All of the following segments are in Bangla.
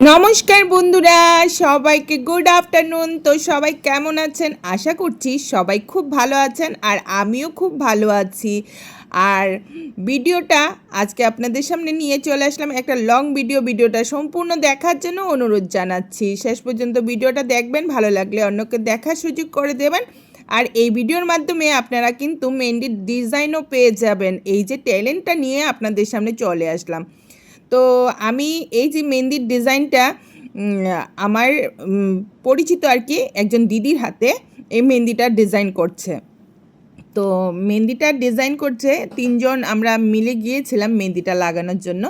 নমস্কার বন্ধুরা, সবাইকে গুড আফটারনুন তো সবাই কেমন আছেন? আশা করছি সবাই খুব ভালো আছেন আর আমিও খুব ভালো আছি। আর ভিডিওটা আজকে আপনাদের সামনে নিয়ে চলে আসলাম। একটা লং ভিডিও ভিডিওটা সম্পূর্ণ দেখার জন্য অনুরোধ জানাচ্ছি। শেষ পর্যন্ত ভিডিওটা দেখবেন, ভালো লাগলে অন্যকে দেখার সুযোগ করে দেবেন। আর এই ভিডিওর মাধ্যমে আপনারা কিন্তু মেহেন্দির ডিজাইনও পেয়ে যাবেন। এই যে ট্যালেন্টটা নিয়ে আপনাদের সামনে চলে আসলাম। তো আমি এই যে মেহেন্দির ডিজাইনটা আমার পরিচিত আর কি একজন দিদির হাতে এই মেহেন্দিটা ডিজাইন করছে। তো মেহেন্দিটা ডিজাইন করছে, তিনজন আমরা মিলে গিয়েছিলাম মেহেন্দিটা লাগানোর জন্য।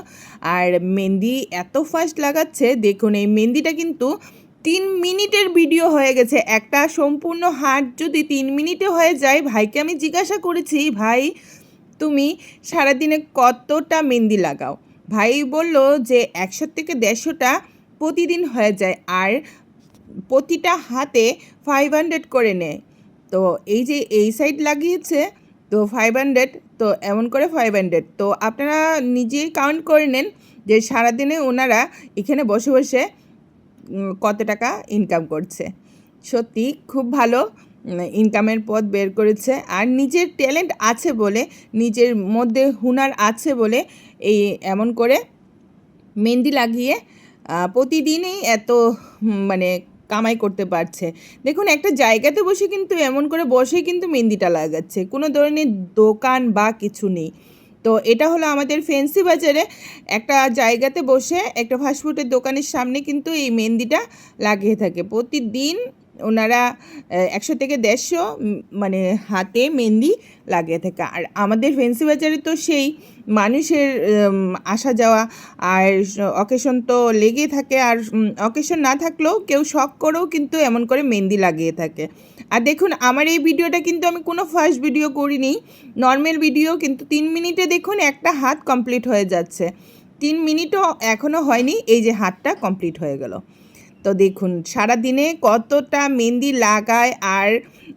আর মেহেন্দি এত ফাস্ট লাগাচ্ছে, দেখুন এই মেহেন্দিটা কিন্তু তিন মিনিটের ভিডিও হয়ে গেছে। একটা সম্পূর্ণ হাট যদি তিন মিনিটে হয়ে যায়, ভাইকে আমি জিজ্ঞাসা করেছি, ভাই, তুমি সারাদিনে কতটা মেহেন্দি লাগাও? ভাই বলল যে একশো থেকে দেড়শোটা প্রতিদিন হয়ে যায় আর প্রতিটা হাতে ফাইভ হান্ড্রেড করে নেয়। তো এই যে এই সাইড লাগিয়েছে, তো ফাইভ হান্ড্রেড তো এমন করে ফাইভ হান্ড্রেড তো আপনারা নিজেই কাউন্ট করে নেন যে সারাদিনে ওনারা এখানে বসে বসে কত টাকা ইনকাম করছে। সত্যি খুব ভালো ইনকামের পথ বের করেছে। আর নিজের ট্যালেন্ট আছে বলে, নিজের মধ্যে হুনার আছে বলে এই এমন করে মেহেন্দি লাগিয়ে প্রতিদিনই এত মানে কামাই করতে পারছে। দেখুন, একটা জায়গাতে বসে কিন্তু এমন করে বসে কিন্তু মেহেন্দিটা লাগাচ্ছে। কোনো ধরনের দোকান বা কিছু নেই। তো এটা হলো আমাদের ফেন্সি বাজারে একটা জায়গাতে বসে একটা ফাস্টফুডের দোকানের সামনে কিন্তু এই মেহেন্দিটা লাগিয়ে থাকে। প্রতিদিন ওনারা একশো থেকে দেড়শো মানে হাতে মেহেন্দি লাগিয়ে থাকে। আর আমাদের ফেন্সি বাজারে তো সেই মানুষের আসা যাওয়া আর অকেশন তো লেগেই থাকে। আর অকেশন না থাকলেও কেউ শখ করেও কিন্তু এমন করে মেহেন্দি লাগিয়ে থাকে। আর দেখুন, আমার এই ভিডিওটা কিন্তু আমি কোনো ফার্স্ট ভিডিও করিনি। নর্মাল ভিডিও কিন্তু তিন মিনিটে দেখুন একটা হাত কমপ্লিট হয়ে যাচ্ছে। তিন মিনিটও এখনও হয়নি, এই যে হাতটা কমপ্লিট হয়ে গেল। তো দেখুন সারা দিনে কতটা মেহেন্দি লাগায় আর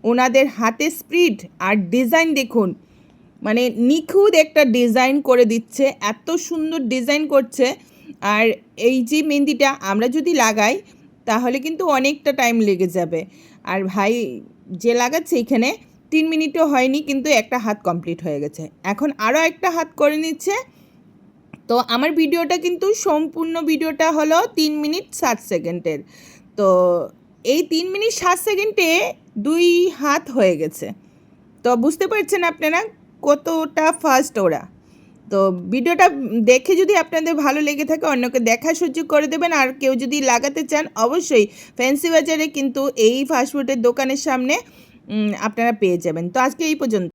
ওনাদের হাতে স্পিড আর ডিজাইন দেখুন মানে নিখুঁত একটা ডিজাইন করে দিচ্ছে, এত সুন্দর ডিজাইন করছে। আর এই যে মেহেন্দিটা আমরা যদি লাগাই, তাহলে কিন্তু অনেকটা টাইম লেগে যাবে। আর ভাই, যে লাগাচ্ছে এখানে তিন মিনিটও হয়নি, কিন্তু একটা হাত কমপ্লিট হয়ে গেছে। এখন আরও একটা হাত করে নিচ্ছে তো আমার ভিডিওটা কিন্তু সম্পূর্ণ ভিডিওটা হলো তিন মিনিট ষাট সেকেন্ডের। তো এই তিন মিনিট ষাট সেকেন্ডে দুই হাত হয়ে গেছে। তো বুঝতে পারছেন আপনারা কতটা ফাস্ট ওরা। তো ভিডিওটা দেখে যদি আপনাদের ভালো লেগে থাকে, অন্যকে দেখার সুযোগ করে দেবেন। আর কেউ যদি লাগাতে চান, অবশ্যই ফ্যান্সি বাজারে কিন্তু এই ফাস্টফুডের দোকানের সামনে আপনারা পেয়ে যাবেন। তো আজকে এই পর্যন্ত।